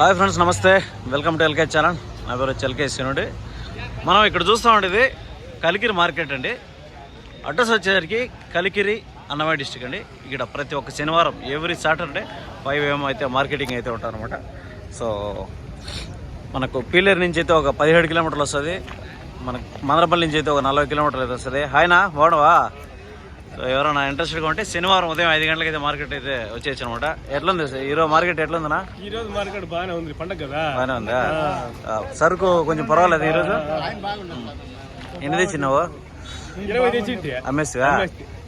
Hi friends నమస్తే. Welcome to LK channel. నా పేరు వచ్చి ఎల్కే సీనుడి మనం ఇక్కడ చూస్తామండి ఉండేది కలికిరి మార్కెట్ అండి. అడ్రస్ వచ్చేసరికి కలికిరి అన్నమయ్య డిస్టిక్ అండి. ఇక్కడ ప్రతి ఒక్క శనివారం ఎవ్రీ సాటర్డే ఫైవ్ ఏఎం అయితే మార్కెటింగ్ అయితే ఉంటారనమాట సో మనకు పీలేరు నుంచి అయితే ఒక పదిహేడు కిలోమీటర్లు వస్తుంది. మనకు మందరపల్లి నుంచి అయితే ఒక నలభై కిలోమీటర్లు అయితే వస్తుంది. హాయ్నా బాగున్నావా? సో ఎవరైనా ఇంట్రెస్టెడ్గా ఉంటే శనివారం ఉదయం ఐదు గంటలకి అయితే మార్కెట్ అయితే వచ్చేయచ్చు అనమాట ఎట్లుంది ఈరోజు మార్కెట్ ఎట్లుందనా? ఈ రోజు మార్కెట్ బాగానే ఉంది. పండగ కదా? బాగానే ఉందా? సరుకు కొంచెం పర్వాలేదు ఈరోజు ఎన్ని తెచ్చినావు? అమ్మేస్తా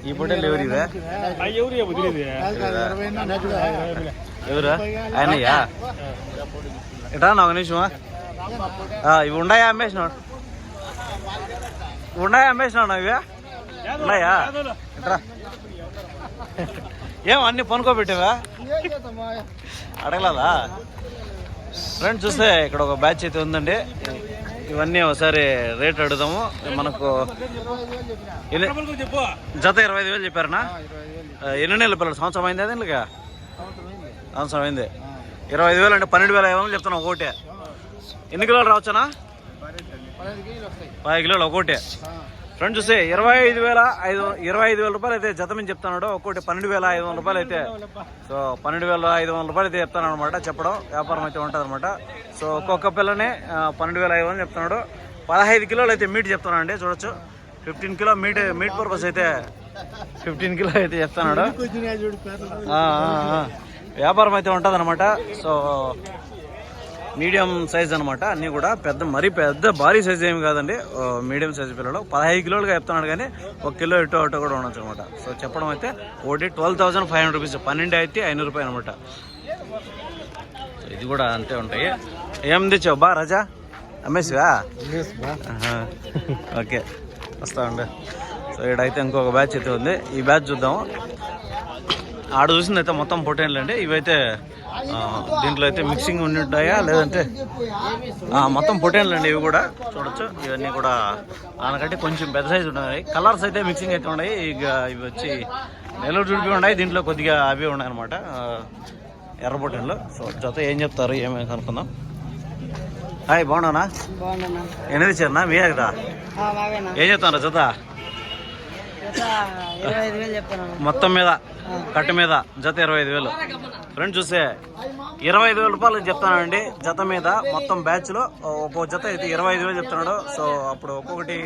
ఈ పొట్టేలు ఎవరు ఇవే? ఎవరు ఆయనయ్యా? ఎట్రా నా ఒక నిమిషమా? ఆ, ఇవి ఉన్నాయా అమ్మేసినావు? ఉన్నాయా అమ్మేసినావు ఇవే? ఉన్నాయా? ఏం అన్ని పనుకోబెట్టావా? అడగలదా? ఫ్రెండ్స్ చూస్తే ఇక్కడ ఒక బ్యాచ్ అయితే ఉందండి. ఇవన్నీ ఒకసారి రేట్ అడుగుదాము. మనకు జత ఇరవై ఐదు వేలు చెప్పారనా? ఎన్ని నెలల పిల్లలు? సంవత్సరం అయింది అదే ఇలాగా సంవత్సరం అయింది. ఇరవై ఐదు వేలు అంటే పన్నెండు వేల ఐదు వందలు చెప్తున్నా ఒకటే. ఎన్ని కిలోలు రావచ్చునా? పది కిలోలు ఒకటే. ఫ్రెండ్ చూస్తే ఇరవై ఐదు వేల ఐదు ఇరవై ఐదు వేల రూపాయలు అయితే జత మీద చెప్తున్నాడు ఒక్కోటి పన్నెండు వేల ఐదు వందల రూపాయలు అయితే. సో పన్నెండు వేల ఐదు వందల రూపాయలు అయితే చెప్తాను అనమాట చెప్పడం. వ్యాపారం అయితే ఉంటుంది అనమాట సో ఒక్కొక్క పిల్లని పన్నెండు వేల ఐదు వందలు చెప్తున్నాడు పదహైదు కిలోలు అయితే మీట్ చెప్తున్నాడు అండి చూడొచ్చు. Fifteen kilo meat meat purpose అయితే ఫిఫ్టీన్ కిలో అయితే చెప్తున్నాడు. వ్యాపారం అయితే ఉంటుంది అనమాట సో మీడియం సైజ్ అనమాట అన్నీ కూడా పెద్ద మరీ పెద్ద భారీ సైజ్ ఏమి కాదండి. ఓ మీడియం సైజ్ పిల్లలు. పదహైదు కిలోలుగా చెప్తున్నాడు కానీ ఒక కిలో ఇటు అటు కూడా ఉండొచ్చు అనమాట సో చెప్పడం అయితే ఒకటి twelve thousand five hundred rupees. పన్నెండు అయితే ఐనూరు రూపాయలు అనమాట ఇది కూడా అంతే ఉంటాయి. ఏం తెచ్చావు బా రాజా? అమ్మేసివా. ఓకే. వస్తా ఉండు. సో ఇక్కడైతే ఇంకొక బ్యాచ్ అయితే ఉంది. ఈ బ్యాచ్ చూద్దాము. ఆడ చూసింది అయితే మొత్తం పొటేన్లు అండి. ఇవైతే దీంట్లో అయితే మిక్సింగ్ ఉండి ఉంటాయా లేదంటే మొత్తం పొటేన్లు అండి ఇవి కూడా. చూడొచ్చు. ఇవన్నీ కూడా దానికంటే కొంచెం పెద్ద సైజు ఉన్నాయి. కలర్స్ అయితే మిక్సింగ్ అయితే ఉన్నాయి. ఇక ఇవి వచ్చి నెల్లూరు జుడిపి ఉన్నాయి. దీంట్లో కొద్దిగా అవి ఉన్నాయి అనమాట ఎర్ర పొటేన్లు సో జత ఏం చెప్తారు ఏమేమి కనుక్కుందాం. హాయ్ బాగున్నానా. బాగున్నా ఎనిమిది చేరనా? మీయే కదా ఏం చెప్తాను జత? మొత్తం మీద కట్ట మీద జత ఇరవై ఐదు వేలు. ఫ్రెండ్ చూస్తే ఇరవై ఐదు వేల రూపాయలు చెప్తానండి. జత మీద మొత్తం బ్యాచ్లో ఒక్కో జత అయితే ఇరవై ఐదు వేలు చెప్తున్నాడు. సో అప్పుడు ఒక్కొక్కటి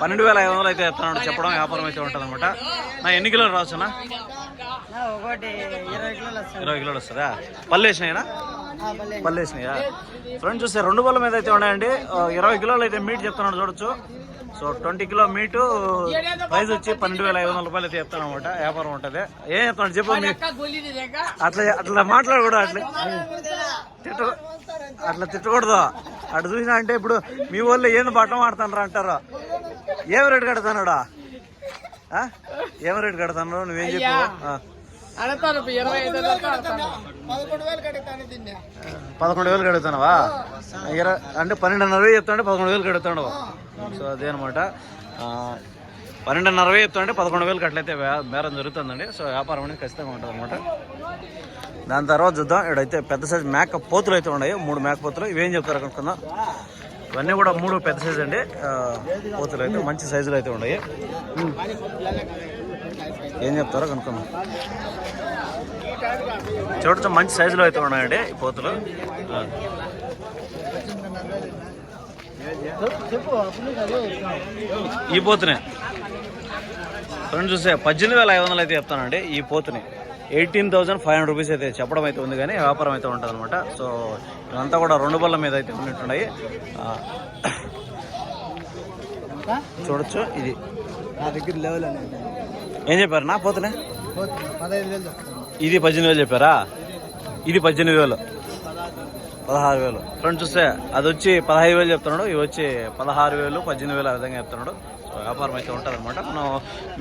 పన్నెండు వేల ఐదు వందలు అయితే చెప్తున్నాడు. చెప్పడం వ్యాపారం అయితే ఉంటుంది అనమాట నా ఎన్ని కిలోలు రావచ్చునా ఒకటి ఇరవై కిలోలు వస్తుందా. పళ్ళు వేసినాయినా? పల్లె వేసినాయా? ఫ్రెండ్ చూస్తే రెండు బల్ల మీద అయితే ఉన్నాయండి. ఇరవై కిలోలు అయితే మీట్ చెప్తున్నాడు చూడొచ్చు. So twenty kilo meat price వచ్చి పన్నెండు వేల ఐదు వందల రూపాయలు అయితే చెప్తాను అనమాట వ్యాపారం ఉంటుంది. ఏం చెప్తాను చెప్పు మీ అట్లా అట్లా మాట్లాడకూడదు అట్లా తిట్ట అట్లా తిట్టకూడదు. అటు చూసినా అంటే ఇప్పుడు మీ వాళ్ళు ఏంది బట్టం ఆడుతాను అంటారు? ఏం రేటు కడతానాడా? ఏం రేటు కడతాను నువ్వేం చెప్పు? పదకొండు వేలు కడుగుతానవా? ఇరవై అంటే పన్నెండున్నర చెప్తాంటే పదకొండు వేలు కడుగుతాడు. సో అదే అనమాట పన్నెండున్నర చెప్తాంటే పదకొండు వేలు అట్లయితే వ్యా- బేరం జరుగుతుందండి. సో వ్యాపారం అనేది ఖచ్చితంగా ఉంటుంది అనమాట దాని తర్వాత చూద్దాం. ఇక్కడైతే పెద్ద సైజ్ మేక పోతులు అయితే ఉన్నాయి. మూడు మేక పోతులు. ఇవేం చెప్తారు కనుక్కుందాం ఇవన్నీ కూడా మూడు పెద్ద సైజ్ అండి. పోతులు అయితే మంచి సైజులు అయితే ఉన్నాయి. ఏం చెప్తారో కనుక్కుందాం. చూడటం మంచి సైజులో అయితే ఉన్నాయండి ఈ పోతులు. ఈ పోతునే. ఫ్రెండ్ చూస్తే పద్దెనిమిది వేల ఐదు వందలు అయితే చెప్తానండి ఈ పోతుని. Eighteen thousand five hundred rupees అయితే చెప్పడం అయితే ఉంది కానీ వ్యాపారం అయితే ఉంటుంది అనమాట సో ఇవంతా కూడా రెండు బల్ల మీద అయితే ఉన్నట్టున్నాయి. చూడొచ్చు ఇది. నా దగ్గర లెవెల్ ఏం చెప్పారు నా పోతునే? పదహైదు వేలు ఇది పద్దెనిమిది వేలు చెప్పారా? ఇది పద్దెనిమిది వేలు. పదహారు వేలు. ఫ్రెండ్ చూస్తే అది వచ్చి పదహైదు వేలు చెప్తున్నాడు ఇవి వచ్చి పదహారు వేలు పద్దెనిమిది వేలు ఆ విధంగా చెప్తున్నాడు. సో వ్యాపారం అయితే ఉంటుంది అనమాట మనం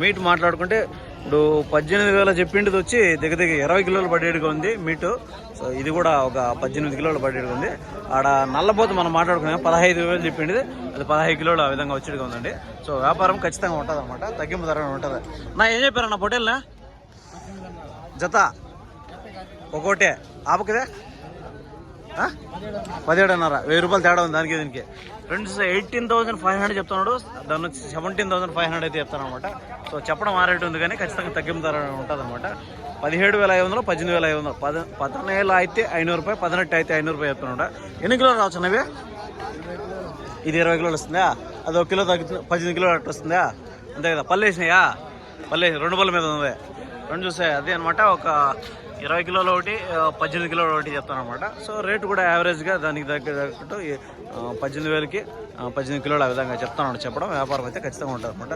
మీట్ మాట్లాడుకుంటే ఇప్పుడు పద్దెనిమిది వేల చెప్పింది వచ్చి దగ్గర దగ్గర ఇరవై కిలోలు పడేడుగా ఉంది మీటు. సో ఇది కూడా ఒక పద్దెనిమిది కిలోలు పడేడుగా ఉంది. ఆడ నల్లబోతు మనం మాట్లాడుకున్నాం పదహైదు వేలు చెప్పింది అది పదహైదు కిలోలు ఆ విధంగా వచ్చేట్టుగా ఉందండి. సో వ్యాపారం ఖచ్చితంగా ఉంటుంది అనమాట తగ్గింపు ధర ఉంటుంది. నా ఏం చెప్పారన్న నా పొటేల్నా జత? ఒక్కోటే. ఆపకదే? పదిహేడున్నర. వెయ్యి రూపాయలు తేడా ఉంది దానికి దీనికి. Friends eighteen thousand five hundred చెప్తున్నాడు. దాని నుంచి సెవెంటీన్ థౌసండ్ ఫైవ్ హండ్రెడ్ అయితే చెప్తాను అనమాట సో చెప్పడం ఆ ఉంది కానీ ఖచ్చితంగా తగ్గింపు ధర ఉంటుంది అనమాట పదిహేడు వేల ఐదు వందలు పద్దెనిమిది వేల ఐదు వందలు. పద పదనేళ్ళు అయితే ఐనూరు రూపాయలు పదినెట్టు అయితే ఐనూరు రూపాయలు చెప్తున్నాడు ఎన్ని కిలోలు రావచ్చు అన్నవి? ఇది ఇరవై కిలోలు వస్తుందా? అది ఒక కిలో తగ్గుతుంది పద్దెనిమిది కిలోలు అట్టు వస్తుందా? అంతే కదా. పళ్ళు వేసినాయా? వేసి రెండు పళ్ళ మీద ఉంది. రెండు చూసాయి అదే అనమాట ఒక ఇరవై కిలోలు ఒకటి పద్దెనిమిది కిలోలు ఒకటి చెప్తాను అనమాట సో రేటు కూడా యావరేజ్గా దానికి దగ్గర తగ్గట్టు పద్దెనిమిది వేలకి పద్దెనిమిది కిలోలు ఆ విధంగా చెప్తాను చెప్పడం. వ్యాపారం అయితే ఖచ్చితంగా ఉంటుంది అనమాట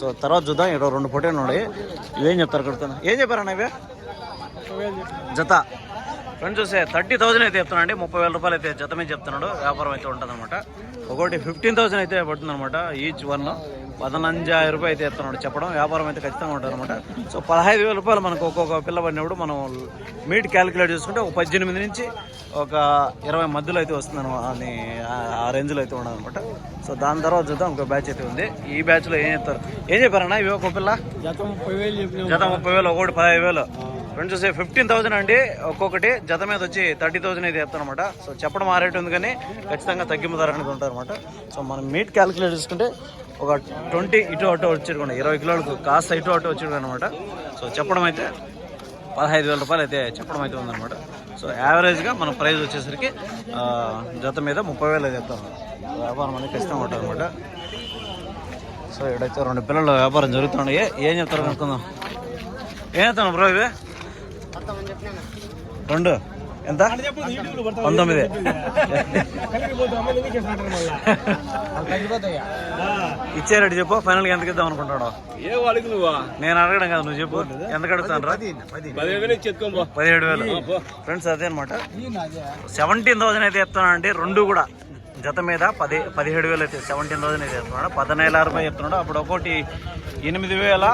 సో తర్వాత చూద్దాం ఇక్కడ రెండు పొట్టేలు ఉన్నాయి. ఇవేం చెప్తారు కడుతున్నా ఏం చెప్పారన్న ఇవే? జత. ఫ్రెండ్స్ చూసే థర్టీ థౌసండ్ అయితే చెప్తున్నాడు ముప్పై వేల రూపాయలు అయితే జత మీద చెప్తున్నాడు. వ్యాపారం అయితే ఉంటుంది అనమాట ఒకటి ఫిఫ్టీన్ థౌసండ్ అయితే పడుతుంది అనమాట ఈచ్ వన్ పదనంజాయి రూపాయలు అయితే చెప్తున్నాడు చెప్పడం వ్యాపారం అయితే ఖచ్చితంగా ఉంటుంది అనమాట సో పదహైదు వేల రూపాయలు మనకు ఒక్కొక్క పిల్ల పడినప్పుడు మనం మీట్ క్యాలిక్యులేట్ చేసుకుంటే ఒక పద్దెనిమిది నుంచి ఒక ఇరవై మధ్యలో అయితే వస్తుంది అని ఆ రేంజ్లో అయితే ఉండదు అనమాట సో దాని తర్వాత చూద్దాం ఇంకో బ్యాచ్ అయితే ఉంది. ఈ బ్యాచ్లో ఏం చెప్తారు ఏం చెప్పారన్నా? ఇవి ఒక పిల్ల? జత ముప్పై వేలు చెప్పిన. జత ముప్పై వేలు ఒకటి పదహైదు వేలు. ఫ్రెండ్స్ చూసే ఫిఫ్టీన్ థౌసండ్ అండి ఒక్కొక్కటి. జత మీద వచ్చి థర్టీ థౌసండ్ అయితే చెప్తాను అనమాట సో చెప్పడం ఆ రేట్ ఉంది కానీ ఖచ్చితంగా తగ్గింపు ధర అనేది అనమాట సో మనం మీట్ క్యాలిక్యులేట్ చేసుకుంటే ఒక ట్వంటీ ఇటు అటు వచ్చిరుకోండి ఇరవై కిలోలకు కాస్త ఇటు అటు వచ్చిరు అనమాట సో చెప్పడం అయితే పదహైదు వేల రూపాయలు అయితే చెప్పడం అయితే ఉందన్నమాట. సో యావరేజ్గా మన ప్రైస్ వచ్చేసరికి జత మీద ముప్పై వేలు అయితే చెప్తాం వ్యాపారం అనేది ఖచ్చితంగా ఉంటుంది అనమాట సో ఇక్కడైతే రెండు పిల్లల వ్యాపారం జరుగుతున్నాయి ఏం చెప్తారు కనుక్కుందాం ఏం చెప్తాను బ్రో ఇవి రెండు? ఎంత? పంతొమ్మిది. ఇచ్చే రేటు చెప్పు ఫైనల్గా ఎంతకి ఇద్దాం అనుకుంటాడు ఏ వాళ్ళకి నువ్వా నేను అడగడం కదా నువ్వు చెప్పు. ఎంత కడుగుతాను రా పదిహేడు వేలు. ఫ్రెండ్స్ అదే అనమాట సెవెంటీన్ థౌసండ్ అయితే చెప్తానండి రెండు కూడా. జత మీద పది పదిహేడు వేలు అయితే సెవెంటీన్ థౌసండ్ అయితే చెప్తున్నాడు పదనేల రూపాయలు చెప్తున్నాడు అప్పుడు ఒక్కోటి ఎనిమిది వేల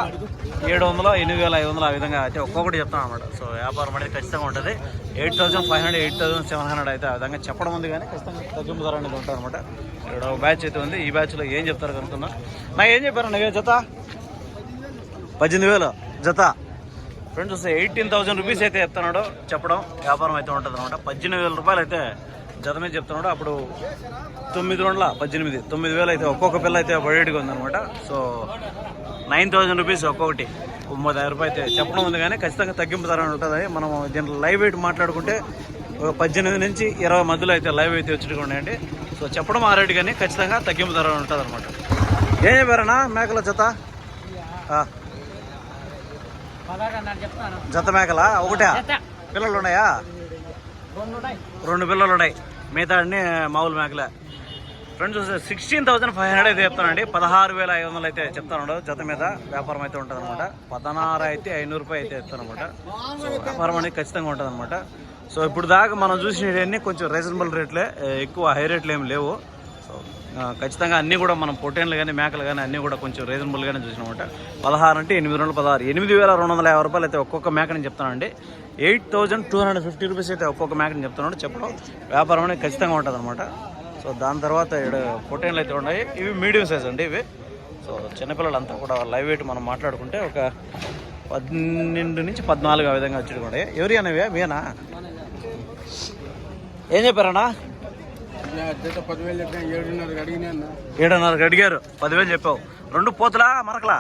ఏడు వందల ఎనిమిది వేల ఐదు వందలు ఆ విధంగా అయితే ఒక్కొక్కటి చెప్తాను అనమాట సో వ్యాపారం అనేది ఖచ్చితంగా ఉంటుంది. Eight thousand five hundred eight thousand seven hundred అయితే ఆ విధంగా చెప్పడం ఉంది కానీ ఖచ్చితంగా తగ్గింపు ధర అనేది ఉంటుంది అనమాట ఇక్కడ ఒక బ్యాచ్ అయితే ఉంది. ఈ బ్యాచ్లో ఏం చెప్తారు కనుక్కున్నా నా ఏం చెప్పారు ఏ జత? పద్దెనిమిది వేలు జత. ఫ్రెండ్స్ వస్తే ఎయిటీన్ థౌసండ్ రూపీస్ అయితే చెప్తున్నాడు. చెప్పడం వ్యాపారం అయితే ఉంటుంది అనమాట పద్దెనిమిది వేల రూపాయలు అయితే జత మీద చెప్తున్నాడు. అప్పుడు తొమ్మిది రెండుల పద్దెనిమిది తొమ్మిది వేలు అయితే ఒక్కొక్క పిల్ల అయితే పడేటిగా ఉందనమాట సో నైన్ థౌసండ్ రూపీస్ ఒక్కొక్కటి. ఐదు రూపాయలు అయితే చెప్పడం ఉంది కానీ ఖచ్చితంగా తగ్గింపు ధర ఉంటుంది. మనం దీంట్లో లైవ్ వెయిట్ మాట్లాడుకుంటే ఒక పద్దెనిమిది నుంచి ఇరవై మధ్యలో అయితే లైవ్ అయితే వచ్చి ఉన్నాయండి. సో చెప్పడం ఆ రేటు కానీ ఖచ్చితంగా తగ్గింపు ధర ఉంటుంది అనమాట ఏం చెప్పారన్నా మేకల జత? జత మేకలా? ఒకటా? పిల్లలు ఉన్నాయా రెండు పిల్లలు ఉన్నాయి మిగతా అన్ని మామూలు మేకలే. Friends sixteen thousand five hundred అయితే చెప్తానండి. పదహారు వేల ఐదు వందలు అయితే చెప్తాను జత మీద వ్యాపారం అయితే ఉంటుంది అనమాట పదహారు అయితే ఐనూరు రూపాయలు అయితే చెప్తాను అనమాట సో వ్యాపారం అనేది ఖచ్చితంగా ఉంటుంది అనమాట సో ఇప్పుడు దాకా మనం చూసినవన్నీ కొంచెం రీజనబుల్ రేట్లే ఎక్కువ హై రేట్లు ఏమి లేవు. సో ఖచ్చితంగా అన్నీ కూడా మనం పొట్టేన్లు కానీ మేకలు కానీ అన్నీ కూడా కొంచెం రీజనబుల్గానే చూసినమాట. పదహారు అంటే ఎనిమిది రెండు పదహారు. ఎనిమిది వేల రెండు వందల యాభై రూపాయలు అయితే ఒక్కొక్క మేకని చెప్తానండి. Eight thousand two hundred fifty rupees అయితే ఒక్కొక్క మేకని చెప్తున్నాడు చెప్పడం వ్యాపారం అనేది ఖచ్చితంగా ఉంటుంది అనమాట సో దాని తర్వాత ఇక్కడ పొట్టేన్లు అయితే ఉన్నాయి. ఇవి మీడియం సైజ్ అండి ఇవి. సో చిన్నపిల్లలంతా కూడా లైవ్ వెయిట్ మనం మాట్లాడుకుంటే ఒక పన్నెండు నుంచి పద్నాలుగు ఆ విధంగా వచ్చి ఎవరి అనేవి మీనా ఏం చెప్పారన్నా? అడిగినా ఏడున్నరకు అడిగారు. పదివేలు చెప్పావు. రెండు పోతులా మరకలా?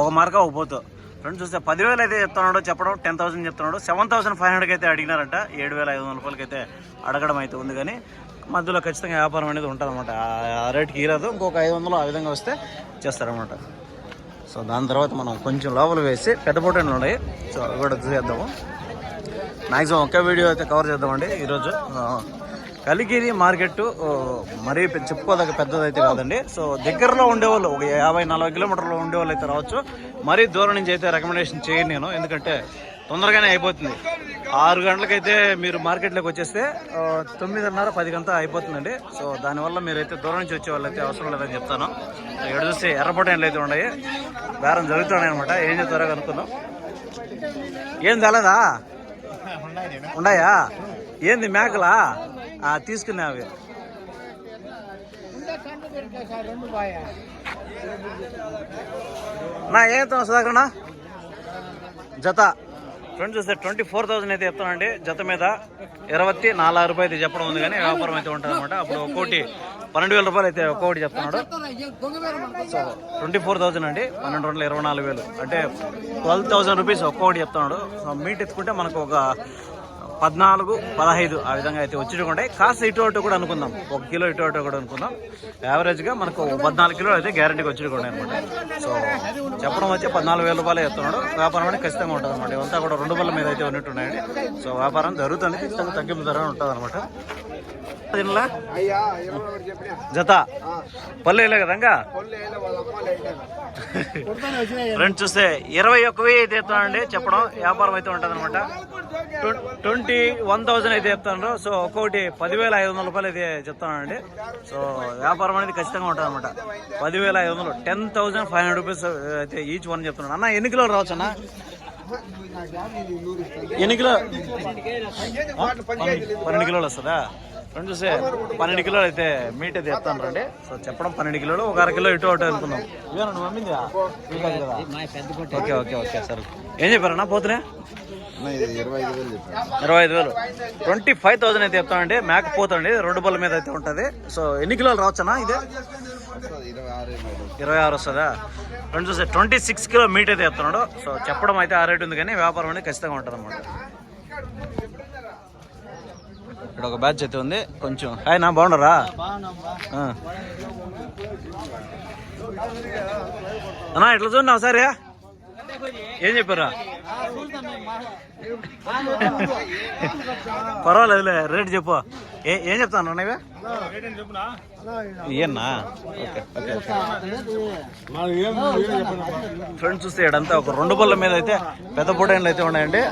ఒక మరక ఒక పోతు. రెండు చూస్తే పదివేలు అయితే చెప్తున్నాడు చెప్పడం టెన్ థౌసండ్ చెప్తున్నాడు సెవెన్ థౌసండ్ ఫైవ్ హండ్రెడ్కి అయితే అడిగినారంట. ఏడు వేల ఐదు వందల రూపాయలకి అయితే అడగడం అయితే ఉంది కానీ మధ్యలో ఖచ్చితంగా వ్యాపారం అనేది ఉంటుంది అనమాట ఆ రేట్కి ఇరదు ఇంకొక ఐదు వందలు ఆ విధంగా వస్తే చేస్తారనమాట సో దాని తర్వాత మనం కొంచెం లోపల వేసి పెద్ద పొట్టలు ఉన్నాయి. సో అవి కూడా చేద్దాము. మ్యాక్సిమం ఒకే వీడియో అయితే కవర్ చేద్దామండి ఈరోజు. కలిగిరి కలికిరి మార్కెట్ మరీ చెప్పుకోదగ్గ పెద్దది అయితే కాదండి. సో దగ్గరలో ఉండేవాళ్ళు ఒక యాభై నలభై కిలోమీటర్లో ఉండేవాళ్ళు అయితే రావచ్చు. మరీ దూరం నుంచి అయితే రికమెండేషన్ చేయను నేను. ఎందుకంటే తొందరగానే అయిపోతుంది. ఆరు గంటలకైతే మీరు మార్కెట్లోకి వచ్చేస్తే తొమ్మిదిన్నర పది గంట అయిపోతుందండి. సో దానివల్ల మీరైతే దూరం నుంచి వచ్చే వాళ్ళు అయితే అవసరం లేదని చెప్తాను. సో ఇక్కడ చూస్తే ఎర్రపొటైన్లు అయితే ఉన్నాయి. బేరం జరుగుతున్నాయి అనమాట ఏం చెప్తారో కనుక్కుందాం. ఏం తెలదా ఉన్నాయా? ఏంది మేకలా? తీసుకున్నా అవి. నా ఏం సుధాకరణ జత. ఫ్రెండ్స్ చూస్తే ట్వంటీ ఫోర్ థౌసండ్ అయితే చెప్తానండి. జత మీద ఇరవై నాలుగు రూపాయలు అయితే చెప్పడం ఉంది కానీ వ్యాపారం అయితే ఉంటుంది అనమాట అప్పుడు ఒక్కోటి పన్నెండు వేల రూపాయలు అయితే ఒక్కొక్కటి చెప్తున్నాడు. సో ట్వంటీ ఫోర్ థౌసండ్ అండి. పన్నెండు వందల ఇరవై నాలుగు వేలు. అంటే ట్వెల్వ్ థౌసండ్ రూపీస్ ఒక్కొక్కటి చెప్తున్నాడు. సో మీట్ ఎత్తుకుంటే మనకు ఒక పద్నాలుగు పదహైదు ఆ విధంగా అయితే వచ్చి కాస్త ఇటు అటు కూడా అనుకుందాం. ఒక కిలో ఇటు అటు కూడా అనుకుందాం. యావరేజ్గా మనకు పద్నాలుగు కిలో అయితే గ్యారంటీకి వచ్చి అనమాట సో చెప్పడం వచ్చి పద్నాలుగు వేల రూపాయలు చెప్తున్నాడు. వ్యాపారం అనేది ఖచ్చితంగా ఉంటుంది అనమాట ఇవంతా కూడా రెండు బల్ల మీద అయితే ఉన్నట్టున్నాయండి సో వ్యాపారం జరుగుతుంది. ఖచ్చితంగా తగ్గింపు ధర ఉంటుంది అనమాట జత? పల్లె కదంగా లేదంట. ఫ్రెండ్స్ చూస్తే ఇరవై ఒక్క వెయ్యి అయితే చెప్తానండి చెప్పడం వ్యాపారం అయితే ఉంటుంది అనమాట ట్వంటీ వన్ థౌసండ్ అయితే చెప్తాను సో ఒక్కొక్కటి పదివేల ఐదు వందల రూపాయలు అయితే చెప్తానండి. సో వ్యాపారం అనేది ఖచ్చితంగా ఉంటుంది అనమాట పదివేల ఐదు వందలు. Ten thousand five hundred rupees అయితే ఈచ్ వన్ చెప్తున్నాను అన్న ఎన్ని కిలోలు రావచ్చు అన్న? ఎన్ని కిలో? పన్నెండు కిలోలు వస్తుందా? ఫ్రెండ్ చూసే పన్నెండు కిలోలు అయితే మీట్ అయితే చెప్తాను రండి. సో చెప్పడం పన్నెండు కిలోలు ఒక అర కిలో ఇటు అటు అనుకున్నాం ఇవేనా నువ్వు అమ్మిందా ఓకే ఓకే ఓకే సరే. ఏం చెప్పారన్నా పోతున్నా ఇరవై ఐదు వేలు ట్వంటీ ఫైవ్ థౌసండ్ అయితే చెప్తానండి మేక పోతండి రెండు బల్ల మీద అయితే ఉంటుంది. సో ఎన్ని కిలోలు రావచ్చనా ఇదే? ఇరవై ఆరు వస్తుందా? రెండు చూస్తే ట్వంటీ సిక్స్ కిలో మీట్ అయితే చెప్తున్నాడు. సో చెప్పడం అయితే ఆ రేట్ ఉంది కానీ వ్యాపారం అనేది ఖచ్చితంగా ఉంటుంది అనమాట ఇక్కడ ఒక బ్యాచ్ అయితే ఉంది. కొంచెం హాయ్ నా బాగున్నారా? ఆ. అన్నా ఇట్లా చూడండి ఒకసారి ఏం చెప్పారా? పర్వాలేదులే రేట్ చెప్పు. ఏ ఏం చెప్తాను అన్నయ్య? ఏనా ఓకే ఫ్రెండ్స్ చూస్తే ఇడంతా ఒక రెండు బల్ల మీద అయితే పెద్ద పొటైన్లు అయితే ఉన్నాయండి.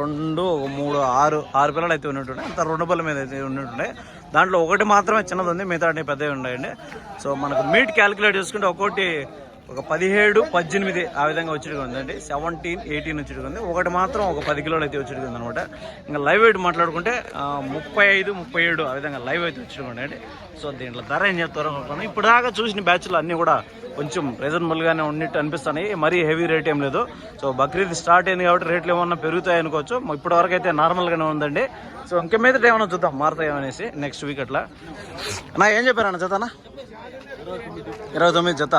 రెండు మూడు ఆరు ఆరు పిల్లలు అయితే ఉన్నట్టున్నాయి అంత రెండు బల్ల మీద అయితే ఉన్నట్టున్నాయి దాంట్లో ఒకటి మాత్రమే చిన్నది ఉంది మిగతా పెద్దవి ఉన్నాయండి. సో మనకు మీట్ క్యాలిక్యులేట్ చేసుకుంటే ఒక్కొక్కటి ఒక పదిహేడు పద్దెనిమిది ఆ విధంగా వచ్చేటిగా ఉందండి. సెవెంటీన్ ఎయిటీన్ వచ్చేటిగా ఉంది ఒకటి మాత్రం ఒక పది కిలోలు అయితే వచ్చేటిగా ఉంది అనమాట ఇంకా లైవ్ వెయిట్ మాట్లాడుకుంటే ముప్పై ఐదు ముప్పై ఏడు ఆ విధంగా లైవ్ అయితే వచ్చేటిగా ఉండండి సో దీంట్లో ధర ఏం చెప్తారో అనుకున్నాను ఇప్పుడు దాకా చూసిన బ్యాచ్లు అన్నీ కూడా కొంచెం రీజనబుల్గానే ఉన్నట్టు అనిపిస్తున్నాయి. మరీ హెవీ రేట్ ఏం లేదు. సో బక్రీద్ స్టార్ట్ అయింది కాబట్టి రేట్లు ఏమన్నా పెరుగుతాయి అనుకోవచ్చు. ఇప్పటి వరకు అయితే నార్మల్గానే ఉందండి. సో ఇంక మీద ఏమైనా చూద్దాం. మారుతాయనేసి నెక్స్ట్ వీక్ అట్లా. నా ఏం చెప్పారన్న జతనా ఇరవై తొమ్మిది జత.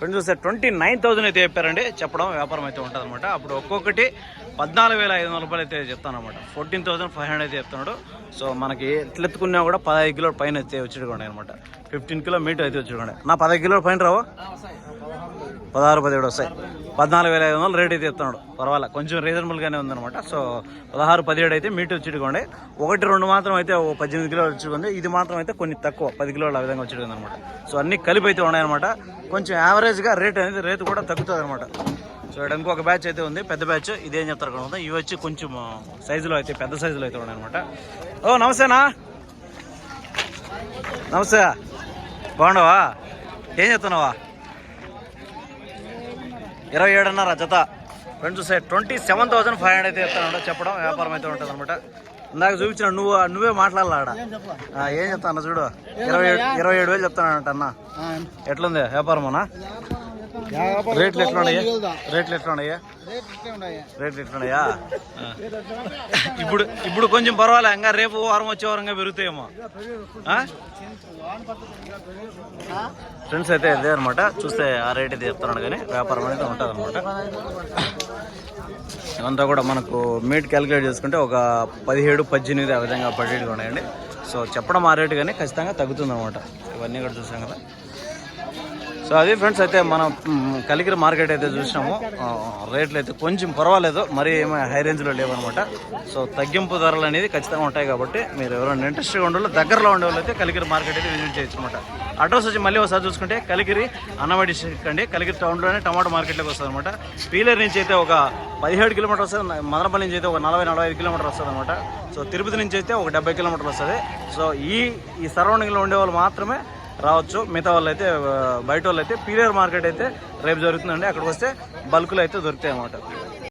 ఫ్రెండ్స్ చూస్తే ట్వంటీ నైన్ థౌసండ్ అయితే చెప్పారండి. చెప్పడం వ్యాపారం అయితే ఉంటుంది అనమాట అప్పుడు ఒక్కొక్కటి పద్నాలుగు వేల ఐదు వందల రూపాయలు అయితే చెప్తాను అనమాట ఫోర్టీన్ థౌసండ్ ఫైవ్ హండ్రెడ్ అయితే చెప్తున్నాడు. సో మనకి ఎట్లా ఎత్తుకున్నా కూడా పదహైదు కిలో పైన అయితే వచ్చేటువంటి అనమాట ఫిఫ్టీన్ కిలో మీటర్ అయితే వచ్చేటువంటి నా పదహైదు కిలో పైన రావు? పదహారు పదిహేడు వస్తాయి. పద్నాలుగు వేల ఐదు వందలు రేట్ అయితే చెప్తున్నాడు పర్వాలేదు కొంచెం రీజనబుల్గానే ఉందనమాట సో పదహారు పదిహేడు అయితే మీటర్ వచ్చిడుకోండి ఒకటి రెండు మాత్రం అయితే ఓ పద్దెనిమిది కిలోలు వచ్చింది ఇది మాత్రం అయితే కొన్ని తక్కువ పది కిలోలు ఆ విధంగా వచ్చింది అనమాట సో అన్నీ కలిపి అయితే ఉన్నాయన్నమాట. కొంచెం యావరేజ్గా రేట్ అనేది రేటు కూడా తగ్గుతుంది అనమాట సో ఇక్కడ ఇంకొక బ్యాచ్ అయితే ఉంది పెద్ద బ్యాచ్ ఇదేం చెప్తారు కదా ఇవి వచ్చి కొంచెం సైజులో అయితే పెద్ద సైజులో అయితే ఉన్నాయన్నమాట. ఓ నమస్తేనా నమస్తే. బాగుండవా ఏం చెప్తున్నావా? ఇరవై ఏడున్నర జత. ఫ్రెండ్స్ చూసే twenty seven thousand five hundred అయితే చెప్తాను చెప్పడం వ్యాపారం అయితే ఉంటుంది అనమాట ఇందాక చూపించిన నువ్వు నువ్వే మాట్లాడాలి ఏం చెప్తాను చూడు. ఇరవై ఏడు ఇరవై ఏడు వేలు చెప్తానంట అన్న. ఎట్లుంది వ్యాపారం అన్న రేట్లు ఎట్లున్నాయి? రేట్లు ఎట్లున్నాయి? రేట్లు ఎట్లున్నాయా? ఆ. ఇప్పుడు ఇప్పుడు కొంచెం పర్వాలే ఇంకా రేపు వారం వచ్చే వారంగా పెరుగుతాయేమో? ఫ్రెండ్స్ అయితే ఇదే అనమాట చూస్తే ఆ రేట్ అయితే చెప్తున్నాడు కానీ వ్యాపారం అనేది ఉంటుంది అనమాట ఇవంతా కూడా మనకు మీట్ క్యాలిక్యులేట్ చేసుకుంటే ఒక పదిహేడు పద్దెనిమిది ఆ విధంగా పడేటిగా ఉన్నాయండి. సో చెప్పడం ఆ రేటు కానీ ఖచ్చితంగా తగ్గుతుంది అనమాట ఇవన్నీ కూడా చూసాం కదా. సో అది ఫ్రెండ్స్ అయితే మనం కలిగిరి మార్కెట్ అయితే చూసినాము రేట్లు అయితే కొంచెం పర్వాలేదు మరీ ఏమీ హై రేంజ్లో లేవన్నమాట సో తగ్గింపు ధరలు అనేది ఖచ్చితంగా ఉంటాయి కాబట్టి మీరు ఎవరైనా ఇంట్రెస్ట్గా ఉండే వాళ్ళు దగ్గరలో ఉండేవాళ్ళు అయితే కలిగిరి మార్కెట్ అయితే విజిట్ చేయొచ్చు అనమాట అడ్రస్ వచ్చి మళ్ళీ ఒకసారి చూసుకుంటే కలిగిరి అన్నమయ్య డిస్ట్రిక్ట్ అండి కలిగిరి టౌన్లోనే టమాటో మార్కెట్లోకి వస్తుంది అనమాట పీలర్ నుంచి అయితే ఒక పదిహేడు కిలోమీటర్ వస్తుంది మదనపల్లి నుంచి అయితే ఒక నలభై నలభై ఐదు కిలోమీటర్ వస్తుంది అనమాట. సో తిరుపతి నుంచి అయితే ఒక డెబ్బై కిలోమీటర్లు వస్తుంది. సో ఈ ఈ సరౌండింగ్లో ఉండే వాళ్ళు మాత్రమే రావచ్చు. మిగతా వాళ్ళు అయితే బయట వాళ్ళు అయితే పీరియర్ మార్కెట్ అయితే రేపు జరుగుతుందండి. అక్కడికి వస్తే బల్కులు అయితే దొరుకుతాయి అన్నమాట